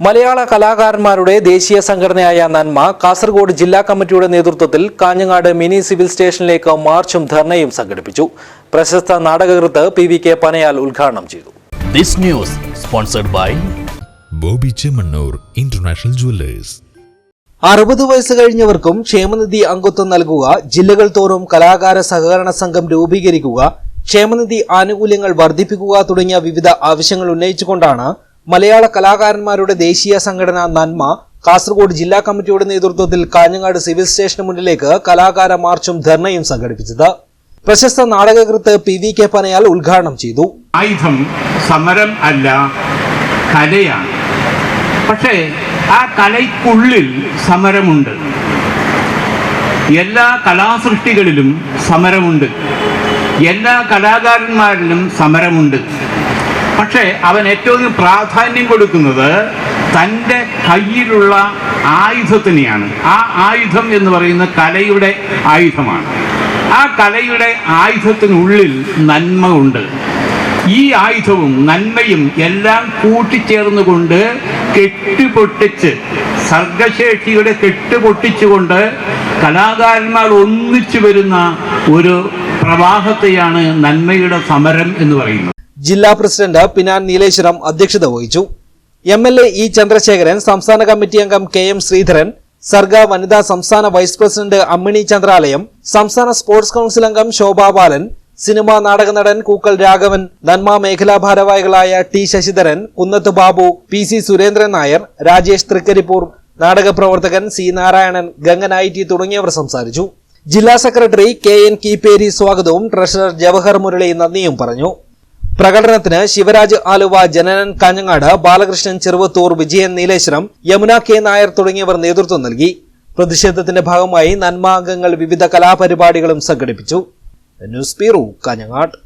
മലയാള കലാകാരന്മാരുടെ ദേശീയ സംഘടനയായ നന്മ കാസർഗോഡ് ജില്ലാ കമ്മിറ്റിയുടെ നേതൃത്വത്തിൽ കാഞ്ഞങ്ങാട് മിനി സിവിൽ സ്റ്റേഷനിലേക്ക് മാർച്ചും ധർണയും സംഘടിപ്പിച്ചു. പ്രശസ്ത നാടകകൃത്ത് പി വി കെ പനയാൽ ഉദ്ഘാടനം ചെയ്തു. This news sponsored by Bobby Chemmanur international jewellers. അറുപത് വയസ്സ് കഴിഞ്ഞവർക്കും ക്ഷേമനിധി അംഗത്വം നൽകുക ജില്ലകൾ തോറും കലാകാര സഹകരണ സംഘം രൂപീകരിക്കുക ക്ഷേമനിധി ആനുകൂല്യങ്ങൾ വർദ്ധിപ്പിക്കുക തുടങ്ങിയ വിവിധ ആവശ്യങ്ങൾ ഉന്നയിച്ചുകൊണ്ടാണ് മലയാള കലാകാരന്മാരുടെ ദേശീയ സംഘടന നന്മ കാസർഗോഡ് ജില്ലാ കമ്മിറ്റിയുടെ നേതൃത്വത്തിൽ കാഞ്ഞങ്ങാട് സിവിൽ സ്റ്റേഷന് മുന്നിലേക്ക് കലാകാര മാർച്ചും ധർണയും സംഘടിപ്പിച്ചത്. പ്രശസ്ത നാടകകൃത്ത് പി വി കെ പനയാൽ ഉദ്ഘാടനം ചെയ്തു. ആയുധം സമരം അല്ല കലയാണ്. പക്ഷേ ആ കലയ്ക്കുള്ളിൽ സമരമുണ്ട്. എല്ലാ കലാസൃഷ്ടികളിലും സമരമുണ്ട്. എല്ലാ കലാകാരന്മാരിലും സമരമുണ്ട്. പക്ഷേ അവൻ ഏറ്റവും പ്രാധാന്യം കൊടുക്കുന്നത് തന്റെ കയ്യിലുള്ള ആയുധത്തിനെയാണ്. ആ ആയുധം എന്ന് പറയുന്ന കലയുടെ ആയുധമാണ്. ആ കലയുടെ ആയുധത്തിനുള്ളിൽ നന്മ ഉണ്ട്. ഈ ആയുധവും നന്മയും എല്ലാം കൂട്ടിച്ചേർന്നുകൊണ്ട് കെട്ടുപൊട്ടിച്ച് സർഗശേഷിയുടെ കെട്ടുപൊട്ടിച്ചുകൊണ്ട് കലാകാരന്മാർ ഒന്നിച്ചു വരുന്ന ഒരു പ്രവാഹത്തെയാണ് നന്മയുടെ സമരം എന്ന് പറയുന്നത്. ജില്ലാ പ്രസിഡന്റ് പിനാൻ നീലേശ്വരം അധ്യക്ഷത വഹിച്ചു. M L A E Chandrasekharan സംസ്ഥാന കമ്മിറ്റി അംഗം കെ എം ശ്രീധരൻ സർഗ വനിതാ സംസ്ഥാന വൈസ് പ്രസിഡന്റ് അമ്മിണി ചന്ദ്രാലയം സംസ്ഥാന സ്പോർട്സ് കൗൺസിൽ അംഗം ശോഭാ ബാലൻ സിനിമാ നാടക നടൻ കൂക്കൽ രാഘവൻ നന്മ മേഖലാ ഭാരവാഹികളായ T Sasidharan Kunnath Babu P C Surendran Nair Rajesh Trikaripur നാടക പ്രവർത്തകൻ C Narayanan Gangan I T തുടങ്ങിയവർ സംസാരിച്ചു. ജില്ലാ സെക്രട്ടറി കെ എൻ കീപ്പേരി സ്വാഗതവും ട്രഷറർ ജവഹർ മുരളി നന്ദിയും പറഞ്ഞു. പ്രകടനത്തിന് ശിവരാജ് ആലുവ ജനനൻ കാഞ്ഞങ്ങാട് ബാലകൃഷ്ണൻ ചെറുവത്തൂർ വിജയൻ നീലേശ്വരം യമുന കെ നായർ തുടങ്ങിയവർ നേതൃത്വം നൽകി. പ്രതിഷേധത്തിന്റെ ഭാഗമായി നന്മാംഗങ്ങൾ വിവിധ കലാപരിപാടികളും സംഘടിപ്പിച്ചു. News bureau Kanhangad.